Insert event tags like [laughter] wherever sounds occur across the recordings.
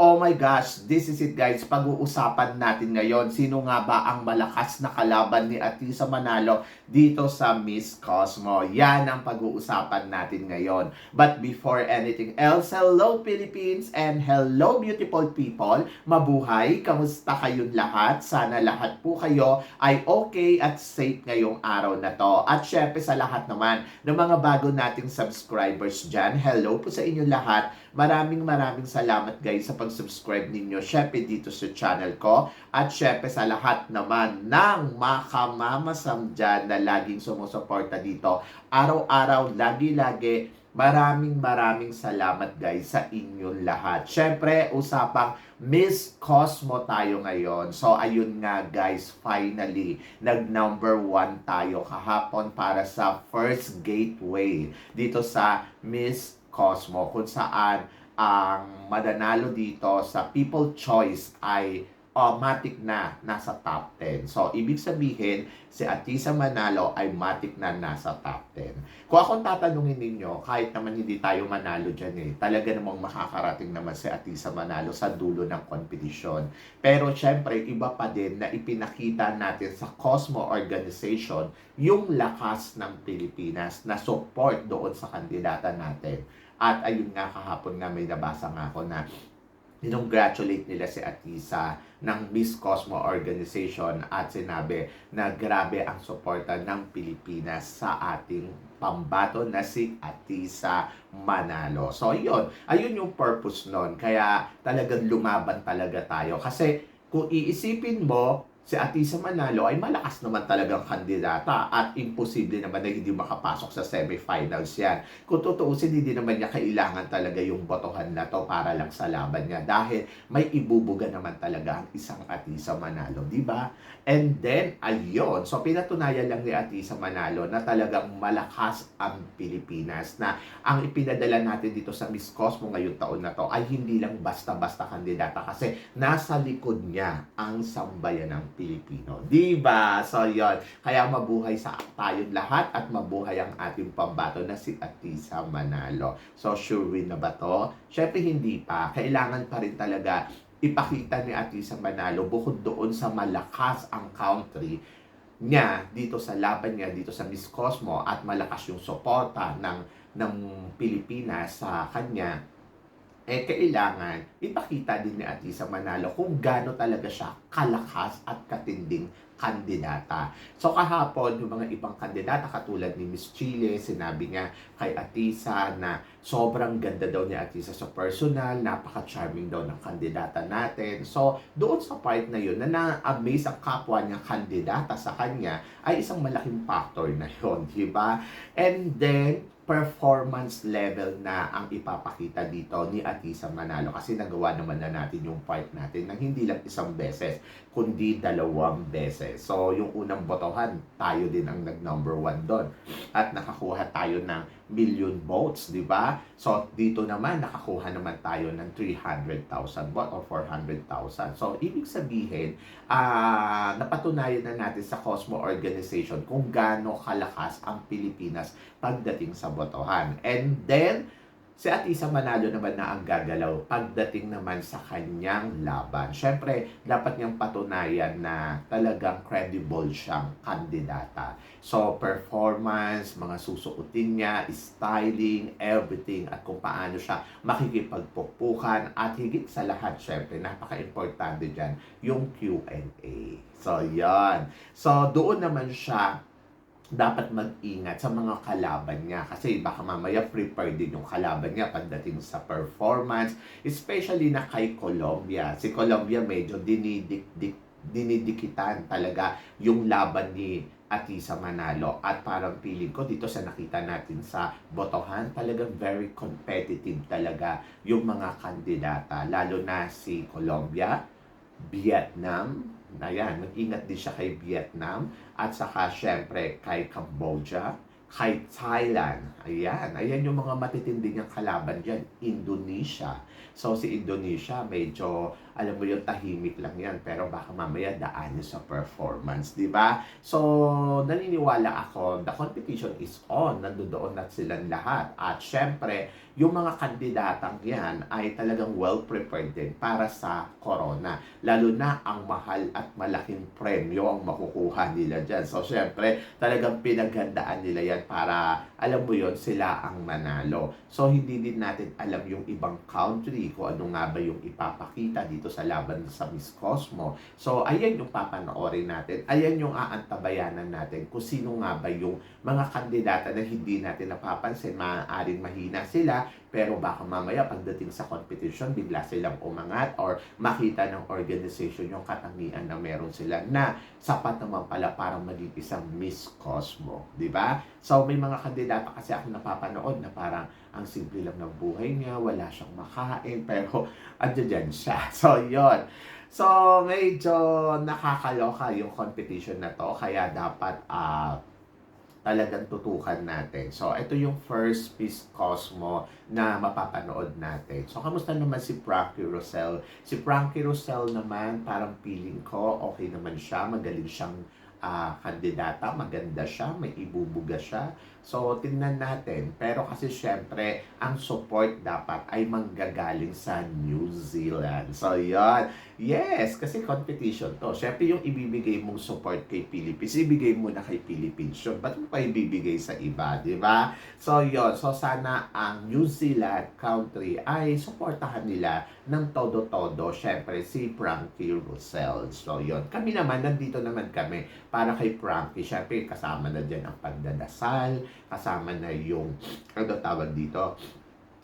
Oh my gosh, this is it guys. Pag-uusapan natin ngayon, sino nga ba ang malakas na kalaban ni Atisa Manalo dito sa Miss Cosmo? Yan ang pag-uusapan natin ngayon. But before anything else, hello Philippines and hello beautiful people. Mabuhay! Kamusta kayong lahat? Sana lahat po kayo ay okay at safe ngayong araw na to. At syempre sa lahat naman ng mga bago nating subscribers dyan, hello po sa inyo lahat. Maraming maraming salamat guys sa pag-subscribe ninyo syempre dito sa channel ko. At syempre sa lahat naman ng makamamasam dyan na laging sumusuporta dito. Araw-araw, lagi-lagi, maraming maraming salamat guys sa inyong lahat. Syempre, usapang Miss Cosmo tayo ngayon. So, ayun nga guys, finally, nag number one tayo kahapon para sa first gateway dito sa Miss Cosmo kung saan ang madanalo dito sa People Choice ay automatic na nasa top 10. So, ibig sabihin, si Atisa Manalo ay matic na nasa top 10. Kung akong tatanungin ninyo, kahit naman hindi tayo manalo dyan eh, talaga namang makakarating naman si Atisa Manalo sa dulo ng kompetisyon. Pero syempre, iba pa din na ipinakita natin sa Cosmo Organization yung lakas ng Pilipinas na support doon sa kandidata natin. At ayun nga kahapon nga may nabasa nga ako na Dinongratulate nila si Atisa ng Miss Cosmo Organization at sinabi na grabe ang suporta ng Pilipinas sa ating pambato na si Atisa Manalo. So, yun. Ayun yung purpose nun. Kaya talagang lumaban talaga tayo. Kasi kung iisipin mo, si Atisa Manalo ay malakas naman talagang kandidata at imposible naman na hindi makapasok sa semifinals yan. Kung tutuusin, hindi naman niya kailangan talaga yung botohan na to para lang sa laban niya dahil may ibubuga naman talaga ang isang Atisa Manalo, di ba? And then, ayun, so pinatunayan lang ni Atisa Manalo na talagang malakas ang Pilipinas na ang ipinadala natin dito sa Miss Cosmo ngayong taon na to ay hindi lang basta-basta kandidata kasi nasa likod niya ang sambayan ng Pilipino. Di ba? So, yon Kaya mabuhay sa tayong lahat at mabuhay ang ating pambato na si Atisa Manalo. So, sure win na ba to? Syempre, hindi pa. Kailangan pa rin talaga ipakita ni Atisa Manalo bukod doon sa malakas ang country niya dito sa laban niya dito sa Miss Cosmo at malakas yung suporta ng ng Pilipinas sa kanya eh kailangan ipakita din ni Atisa Manalo kung gaano talaga siya kalakas at katinding kandidata. So kahapon, yung mga ibang kandidata katulad ni Miss Chile, sinabi niya kay Atisa na sobrang ganda daw ni Atisa sa personal, napaka-charming daw ng kandidata natin. So doon sa part na yun, na na-amaze ang kapwa niya kandidata sa kanya, ay isang malaking factor na yun, di ba? And then, performance level na ang ipapakita dito ni Atisa Manalo kasi nagawa naman na natin yung part natin ng hindi lang isang beses kundi dalawang beses. So yung unang botohan, tayo din ang nag number one doon at nakakuha tayo ng million votes, di ba? So dito naman nakakuha naman tayo ng 300,000 vote or 400,000. So ibig sabihin, uh, napatunayan na natin sa Cosmo Organization kung gaano kalakas ang Pilipinas pagdating sa botohan. And then, si Atisa Manalo naman na ang gagalaw pagdating naman sa kanyang laban. Siyempre, dapat niyang patunayan na talagang credible siyang kandidata. So, performance, mga susuotin niya, styling, everything, at kung paano siya makikipagpupukan, at higit sa lahat, syempre, napaka-importante dyan, yung Q&A. So, yan. So, doon naman siya dapat mag-ingat sa mga kalaban niya. Kasi baka mamaya prepare din yung kalaban niya pagdating sa performance especially na kay Colombia. Si Colombia medyo dinidik dinidikitan talaga yung laban ni Atisa Manalo. At parang feeling ko dito sa nakita natin sa botohan talagang very competitive talaga yung mga kandidata. Lalo na si Colombia Vietnam Ayan, mag-ingat din siya kay Vietnam at saka syempre kay Cambodia, kay Thailand. Ayan, ayan yung mga matitindi niyang kalaban dyan. Indonesia. So si Indonesia, medyo, alam mo yung tahimik lang yan. Pero baka mamaya daan yun sa performance, di ba? So, naniniwala ako, the competition is on. Nandoon na silang lahat. At syempre, yung mga kandidatang yan ay talagang well-prepared din para sa corona. Lalo na ang mahal at malaking premyo ang makukuha nila dyan. So, syempre, talagang pinaghandaan nila yan para, alam mo yon sila ang manalo. So, hindi din natin alam yung ibang country kung ano nga ba yung ipapakita dito sa laban sa Miss Cosmo. So, ayan yung papanoorin natin. Ayan yung aantabayanan natin kung sino nga ba yung mga kandidata na hindi natin napapansin. Maaaring mahina sila, pero baka mamaya pagdating sa competition, bigla silang umangat or makita ng organization yung katangian na meron sila na sapat naman pala para maging isang Miss Cosmo. ba? So, may mga kandidata kasi ako napapanood na parang ang simple lang ng buhay niya, wala siyang makain, [laughs] pero andyan siya. [laughs] So, yon So, medyo nakakaloka yung competition na to, kaya dapat ah talagang tutukan natin. So, ito yung first Miss Cosmo na mapapanood natin. So, kamusta naman si Frankie Rosell? Si Frankie Rosell naman, parang feeling ko, okay naman siya, magaling siyang ah, kandidata, maganda siya, may ibubuga siya. So, tingnan natin. Pero kasi syempre, ang support dapat ay manggagaling sa New Zealand. So, yon Yes, kasi competition to. Syempre, yung ibibigay mong support kay Philippines, ibigay mo na kay Philippines yun. Ba't mo pa ibibigay sa iba, di ba? So, yon So, sana ang New Zealand country ay supportahan nila ng todo-todo. Syempre, si Frankie Russell. So, yon Kami naman, nandito naman kami para kay Frankie. Syempre, kasama na dyan ang pagdadasal, kasama na yung, ano tawag dito,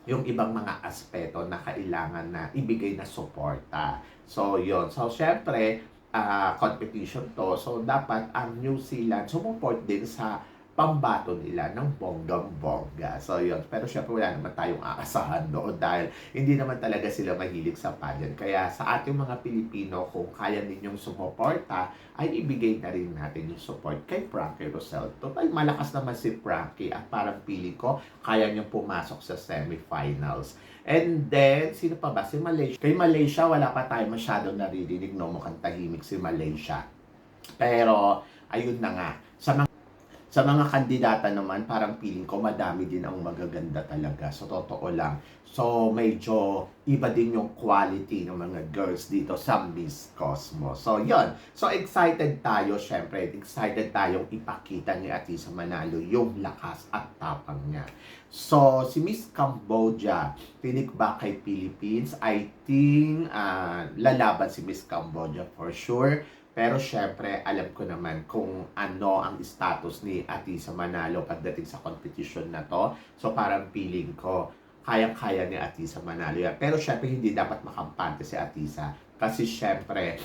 yung ibang mga aspeto na kailangan na ibigay na suporta. So, yon So, syempre, ah, competition to. So, dapat ang New Zealand sumuport din sa pambato nila ng bonggang-bongga. So, yun. Pero syempre, wala naman tayong aasahan doon dahil hindi naman talaga sila mahilig sa pageant. Kaya sa ating mga Pilipino, kung kaya ninyong sumuporta, ay ibigay na rin natin yung support kay Frankie Rosel. Total, malakas naman si Frankie at parang pili ko, kaya niyang pumasok sa semifinals. And then, sino pa ba? Si Malaysia. Kay Malaysia, wala pa tayo masyadong naririnig, no? Mukhang tahimik si Malaysia. Pero, ayun na nga. Sa mga sa mga kandidata naman, parang feeling ko madami din ang magaganda talaga. So, totoo lang. So, medyo iba din yung quality ng mga girls dito sa Miss Cosmo. So, yon So, excited tayo, syempre. Excited tayong ipakita ni Atisa Manalo yung lakas at tapang niya. So, si Miss Cambodia, ba kay Philippines? I think uh, lalaban si Miss Cambodia for sure. Pero syempre, alam ko naman kung ano ang status ni Atisa Manalo pagdating sa competition na to. So parang feeling ko, kayang-kaya ni Atisa Manalo yan. Pero syempre, hindi dapat makampante si Atisa. Kasi syempre,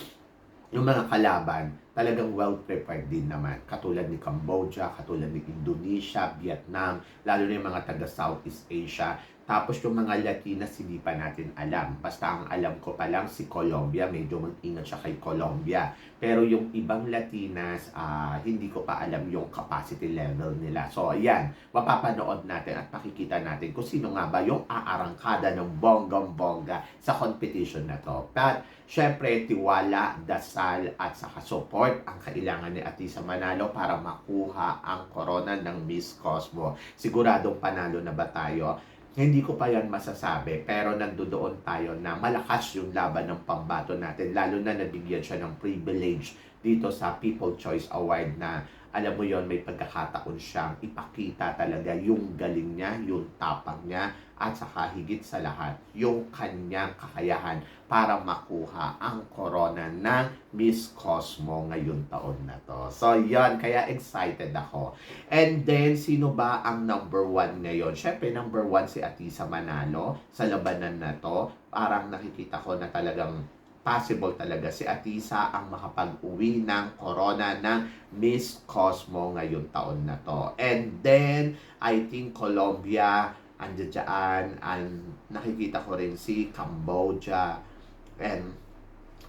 yung mga kalaban, talagang well-prepared din naman. Katulad ni Cambodia, katulad ni Indonesia, Vietnam, lalo na yung mga taga Southeast Asia. Tapos yung mga Latinas, hindi pa natin alam. Basta ang alam ko pa lang si Colombia, medyo mag-ingat siya kay Colombia. Pero yung ibang Latinas, ah, hindi ko pa alam yung capacity level nila. So ayan, mapapanood natin at makikita natin kung sino nga ba yung aarangkada ng bonggang-bongga sa competition na to. But syempre, tiwala, dasal at saka support ang kailangan ni Atisa Manalo para makuha ang corona ng Miss Cosmo. Siguradong panalo na ba tayo? Hindi ko pa yan masasabi, pero nandoon tayo na malakas yung laban ng pambato natin, lalo na nabigyan siya ng privilege dito sa People Choice Award na alam mo yon may pagkakataon siyang ipakita talaga yung galing niya, yung tapang niya, at saka higit sa lahat, yung kanyang kakayahan para makuha ang corona ng Miss Cosmo ngayon taon na to. So, yon kaya excited ako. And then, sino ba ang number one ngayon? Siyempre, number one si Atisa Manalo sa labanan na to. Parang nakikita ko na talagang possible talaga si Atisa ang makapag-uwi ng corona ng Miss Cosmo ngayong taon na to. And then, I think Colombia, andyan dyan, and nakikita ko rin si Cambodia, and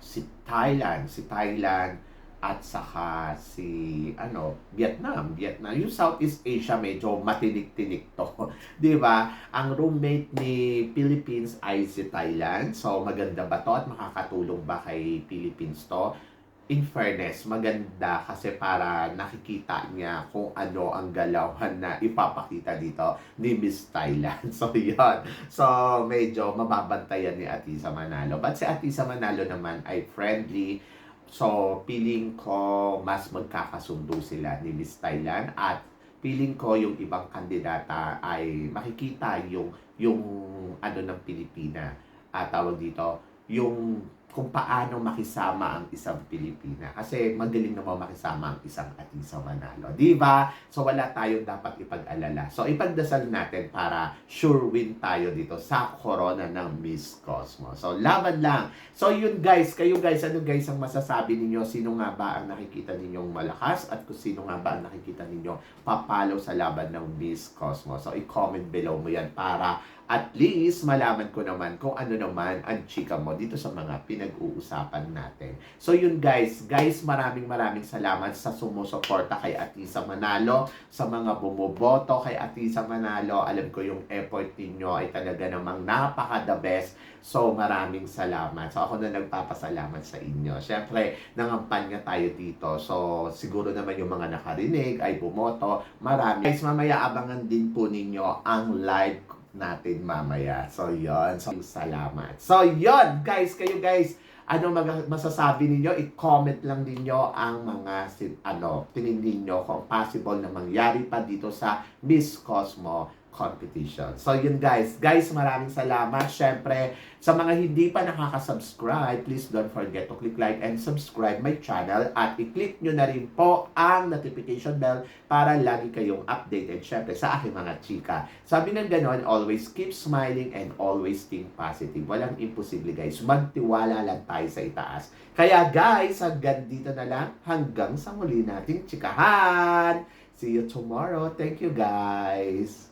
si Thailand. Si Thailand, at saka si ano Vietnam. Vietnam. Yung Southeast Asia medyo matinik-tinik to. [laughs] 'di ba? Ang roommate ni Philippines ay si Thailand. So maganda ba to? At makakatulong ba kay Philippines to? In fairness maganda kasi para nakikita niya kung ano ang galawan na ipapakita dito ni Miss Thailand. [laughs] So yun. So medyo mababantayan ni Atisa Manalo. But si Atisa Manalo naman ay friendly So, feeling ko mas magkakasundo sila ni Miss Thailand at feeling ko yung ibang kandidata ay makikita yung yung ano ng Pilipina. At tawag dito yung kung paano makisama ang isang Pilipina. Kasi magaling naman makisama ang isang Atisa Manalo. Di ba? So wala tayong dapat ipag-alala. So ipagdasal natin para sure win tayo dito sa corona ng Miss Cosmo. So laban lang. So yun guys, kayo guys, ano guys ang masasabi ninyo? Sino nga ba ang nakikita ninyong malakas at kung sino nga ba ang nakikita ninyo papalo sa laban ng Miss Cosmo? So i-comment below mo yan para at least malaman ko naman kung ano naman ang chika mo dito sa mga pinag-uusapan natin. So yun guys, guys maraming maraming salamat sa sumusuporta kay Atisa Manalo, sa mga bumoboto kay Atisa Manalo. Alam ko yung effort ninyo ay talaga namang napaka the best. So maraming salamat. So ako na nagpapasalamat sa inyo. Siyempre, nangampanya tayo dito. So siguro naman yung mga nakarinig ay bumoto. Marami. Guys, mamaya abangan din po ninyo ang live natin mamaya. So, yon So, salamat. So, yon Guys, kayo guys, ano mag- masasabi ninyo? I-comment lang ninyo ang mga sin- ano, tingin ninyo kung possible na mangyari pa dito sa Miss Cosmo competition. So yun guys, guys maraming salamat. Syempre, sa mga hindi pa nakaka-subscribe, please don't forget to click like and subscribe my channel at i-click nyo na rin po ang notification bell para lagi kayong updated syempre sa aking mga chika. Sabi ng ganon, always keep smiling and always think positive. Walang imposible guys. Magtiwala lang tayo sa itaas. Kaya guys, hanggang dito na lang. Hanggang sa muli nating chikahan. See you tomorrow. Thank you guys.